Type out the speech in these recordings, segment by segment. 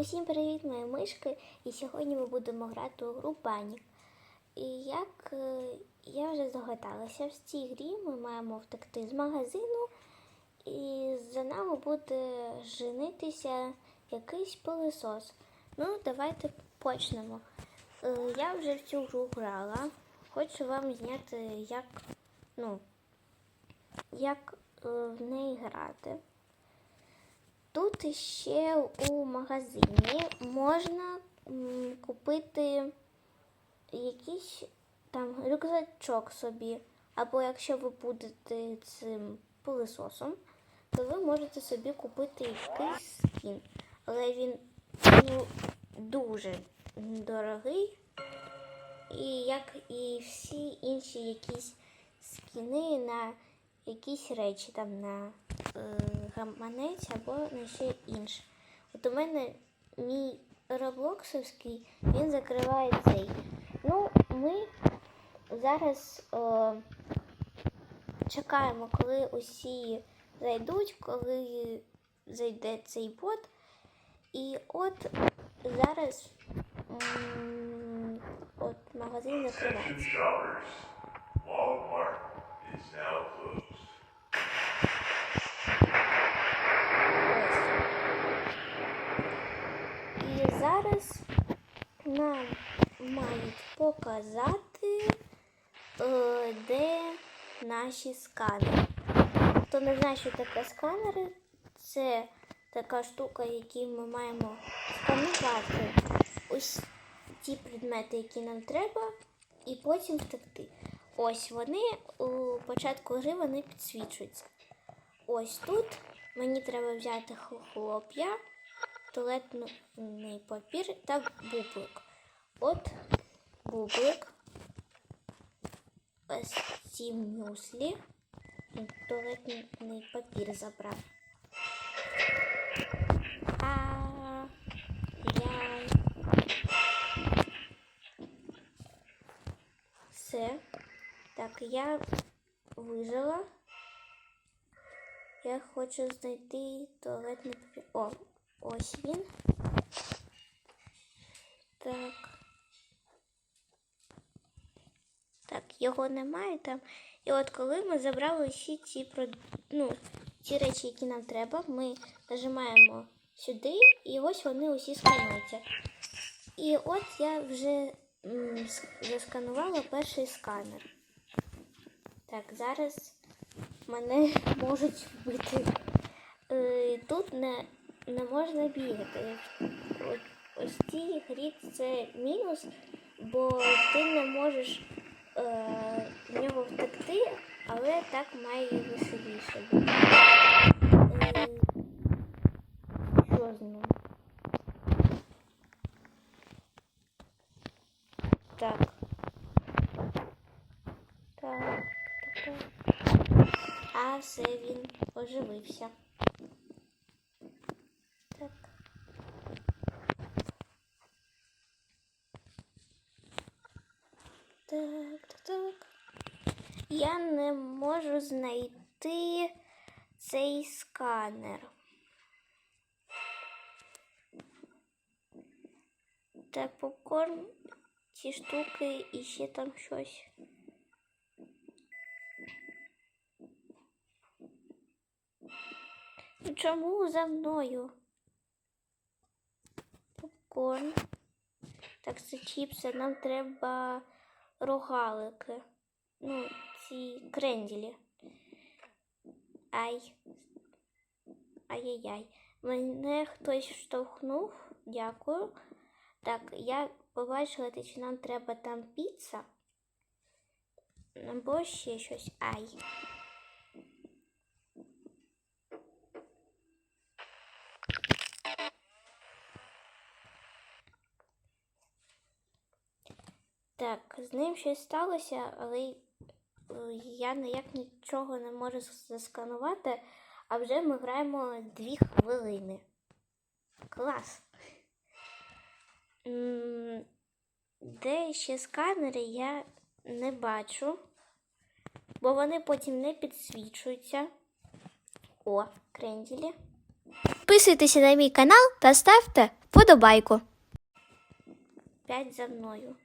Усім привіт, мої мишки! І сьогодні ми будемо грати у гру Панік. І як е, я вже здогадалася, в цій грі ми маємо втекти з магазину, і за нами буде женитися якийсь пилисос. Ну, давайте почнемо. Е, Я вже в цю гру грала. Хочу вам зняти, як, ну, як е, в неї грати. Тут ще у магазині можна купити якийсь там рюкзачок собі. Або якщо ви будете цим пилисосом, то ви можете собі купити якийсь скін. Але він ну, дуже дорогий. І як і всі інші якісь скіни на якісь речі, там на е, гаманець або на ще інше. От у мене мій роблоксовський, він закриває цей. Ну, ми зараз е, чекаємо, коли усі зайдуть, коли зайде цей бот. І от зараз от магазин закривається. Нам мають показати, е, де наші сканери. Хто не знає, що таке сканери, це така штука, які ми маємо сканувати ось ті предмети, які нам треба, і потім втекти. Ось вони у початку гри вони підсвічуються. Ось тут мені треба взяти хлоп'я, туалетний папір та бублик. От бублик. Ось ці мюслі. Туалетний папір забрав. А я все. Так, я вижила. Я хочу знайти туалетний папір. О, ось він. Так. Його немає там. І от коли ми забрали всі ці ну, ті речі, які нам треба, ми нажимаємо сюди, і ось вони усі скануються. І от я вже засканувала перший сканер. Так, зараз мене можуть вбити. Е, Тут не, не можна бігати. Ось цій грі це мінус, бо ти не можеш е, в нього втекти, але так має веселіше. Е, що з ним? Так. Так, так, так. А все, він оживився. Так. Так, так, так. Я не можу знайти цей сканер. Та попкорн, ці штуки і ще там щось. Ну чому за мною? Попкорн. Так, це чіпси. Нам треба рогалики. Ну, ці кренділі. Ай. Ай-яй-яй. Мене хтось штовхнув. Дякую. Так, я побачила, що нам треба там піца. Або ще щось. Ай. Так, з ним щось сталося, але я ніяк нічого не можу засканувати, а вже ми граємо дві хвилини. Клас. Де ще сканери я не бачу, бо вони потім не підсвічуються. О, кренділі. Підписуйтеся на мій канал та ставте вподобайку. П'ять за мною.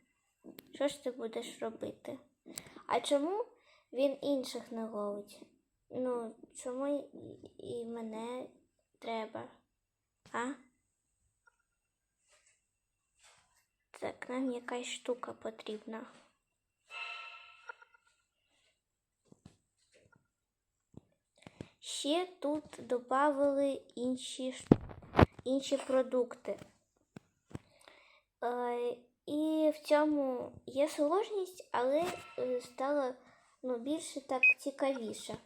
Що ж ти будеш робити? А чому він інших не ловить? Ну, чому і, мене треба? А? Так, нам якась штука потрібна. Ще тут додали інші, інші продукти. Е, і в цьому є сложність, але е, стало ну, більше так цікавіше.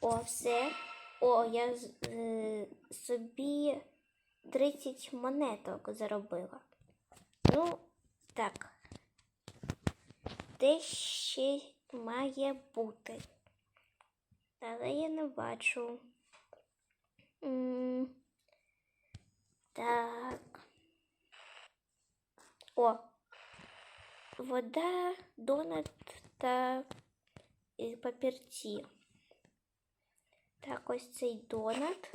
О, все. О, я е, собі 30 монеток заробила. Ну, так. Де ще має бути? Але я не бачу. М, Так. О. Вода, донат та папірці. Так, ось цей донат.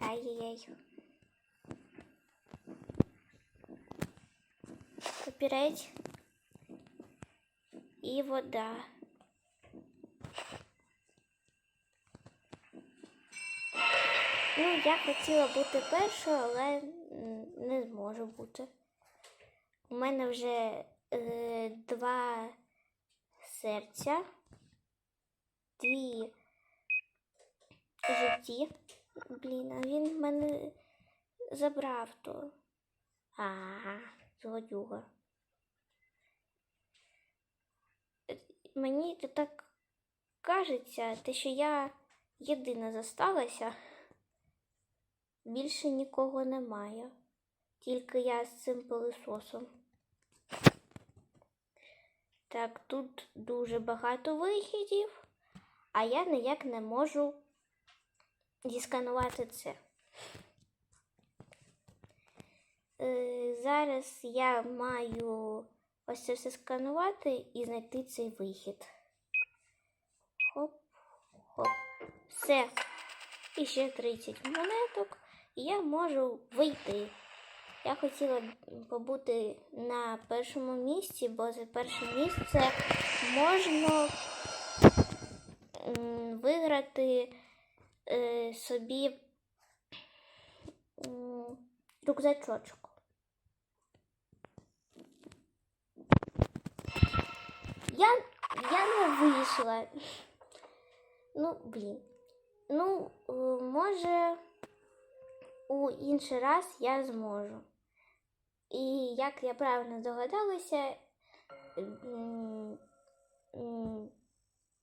Ай-яй-яй. Папірець і вода. Ну, я хотіла бути першою, але не зможу бути. У мене вже е, два серця, дві житті. Блін, а він мене забрав то. Ага, злодюга. Мені так кажеться, те, що я єдина зосталася. Більше нікого немає. Тільки я з цим пилисосом. Так, тут дуже багато вихідів, а я ніяк не можу дісканувати це. Е, зараз я маю ось це все сканувати і знайти цей вихід. Хоп, хоп. Все. І ще 30 монеток, і я можу вийти. Я хотіла побути на першому місці, бо за перше місце можна виграти е, собі м, рюкзачочок. Я, я не вийшла. Ну, блін. Ну, е, може, у інший раз я зможу. І як я правильно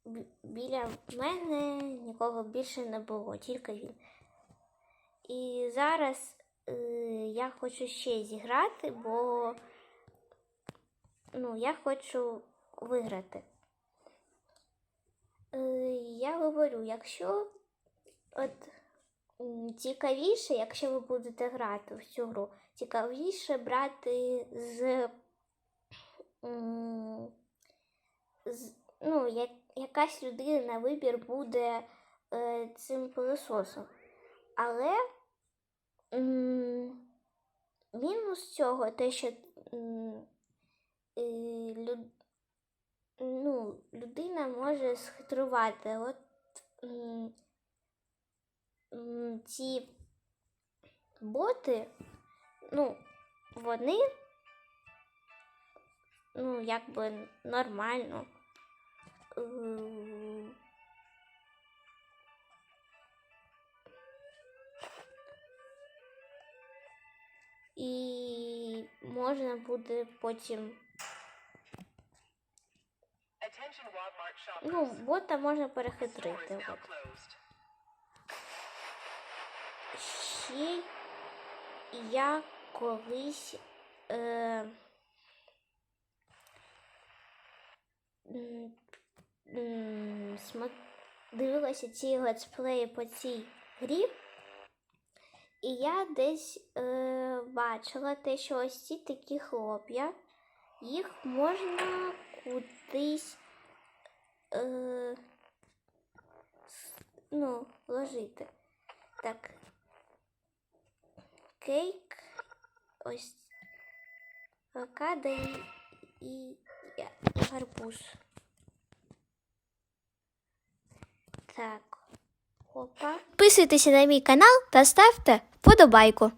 бі- біля мене нікого більше не було, тільки він. І зараз е, я хочу ще зіграти, бо ну, я хочу виграти. Е, я говорю, якщо от цікавіше, якщо ви будете грати в цю гру, цікавіше брати з, з ну, як, якась людина на вибір буде е, цим пилососом. Але м, мінус цього те, що е, люд, ну, людина може схитрувати. От м, ці боти, ну, вони, ну, якби нормально. е, І можна буде потім. Ну, бота можна перехитрити. От. Ще я колись е, дивилася ці летсплеї по цій грі, і я десь е, бачила те, що ось ці такі хлоп'я, їх можна кудись е, ну, ложити. Так, чизкейк, ось авокадо і, і, і гарбуз. Так. Опа. Підписуйтеся на мій канал та ставте вподобайку.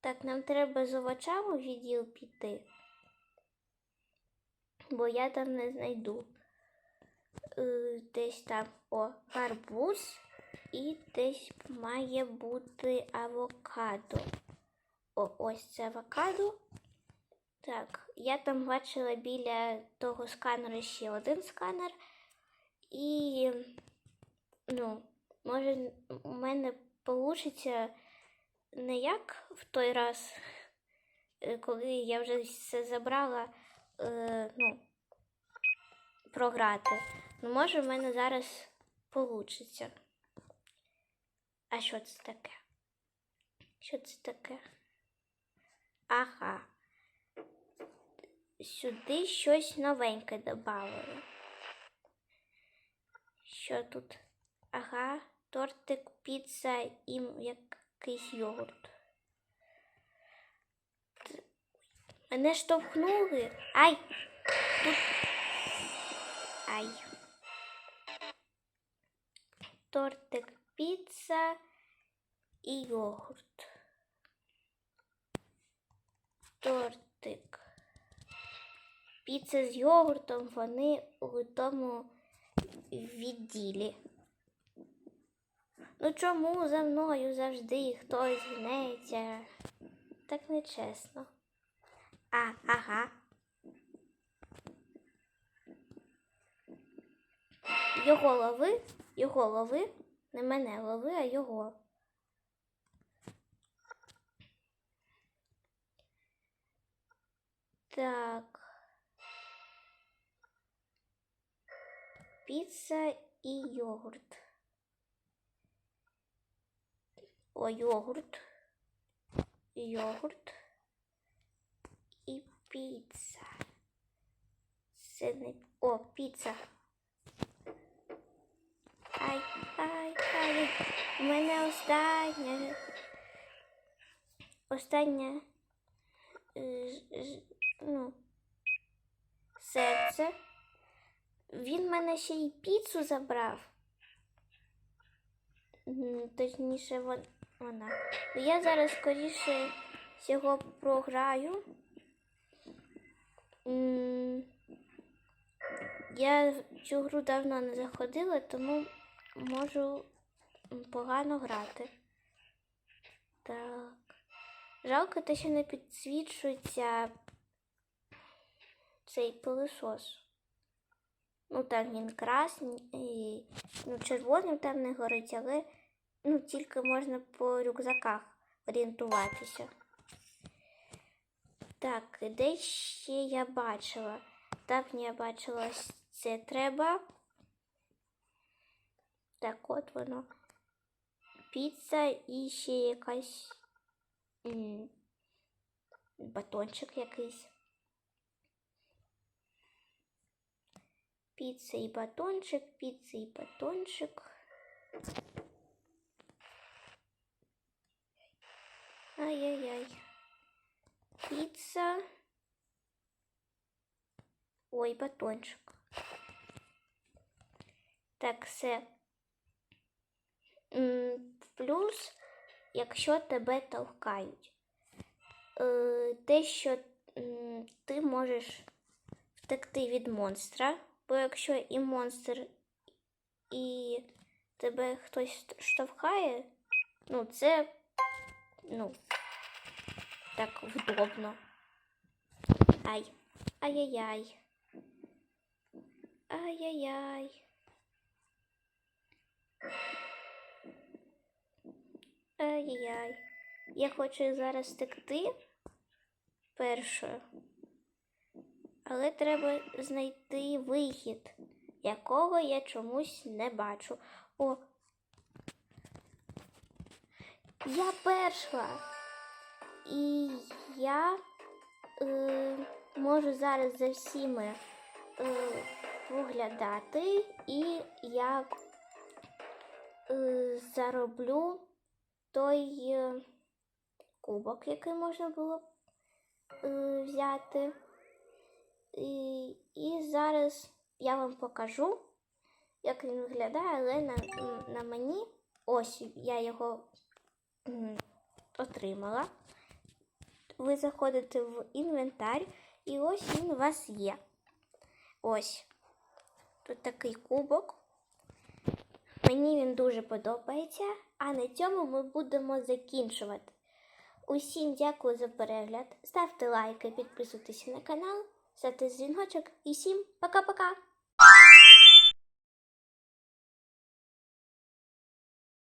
Так, нам треба з овочами в відділ піти. Бо я там не знайду. Е, Десь там о, гарбуз і десь має бути авокадо. О, ось це авокадо. Так, я там бачила біля того сканера ще один сканер. І, ну, може, у мене вийде не як в той раз, е, коли я вже все забрала, е, ну, програти. Ну, може, в мене зараз вийде. А що це таке? Що це таке? Ага. Сюди щось новеньке додали. Що тут? Ага, тортик, піца і якийсь йогурт. Мене штовхнули. Ай! Тут. Ай. Тортик, піца і йогурт. Тортик. Піца з йогуртом вони у тому відділі. Ну чому за мною завжди хтось гнеться? Так нечесно. А, ага. Його лови, його лови, не мене лови, а його. Так. Піца і йогурт. О, йогурт. Йогурт. І піца. Це не... О, піца. Ай, ай, ай. У мене остання. Остання. е, Ну, серце. Він мене ще й піцу забрав. Точніше, вона. Ну, Я зараз скоріше цього програю. Я в цю гру давно не заходила, тому можу погано грати. Так. Жалко, те, що не підсвічується цей пилисос. Ну, там він красний, і, ну, червоним там не горить, але ну, тільки можна по рюкзаках орієнтуватися. Так, де ще я бачила? Так, я бачила, це треба. Так, от воно. Піца і ще якась м, батончик якийсь. Піца і батончик, піца і батончик. Ай-яй-яй. Піца. Ой, батончик. Так, все. Плюс, якщо тебе толкають. Е, те, що ти можеш втекти від монстра, бо якщо і монстр, і тебе хтось штовхає, ну це ну так вдобно. Ай. Ай-яй-яй. Ай-яй-яй. Ай-яй-яй. Я хочу зараз втекти першою. Але треба знайти вихід, якого я чомусь не бачу. О. Я перша. І я е, можу зараз за всіми е, поглядати, і я е, зароблю той е, кубок, який можна було е, взяти. І, і зараз я вам покажу, як він виглядає, але на, на мені ось я його отримала. Ви заходите в інвентар, і ось він у вас є. Ось. Тут такий кубок. Мені він дуже подобається. А на цьому ми будемо закінчувати. Усім дякую за перегляд. Ставте лайки, підписуйтесь на канал, ставте дзвіночок і всім пока-пока!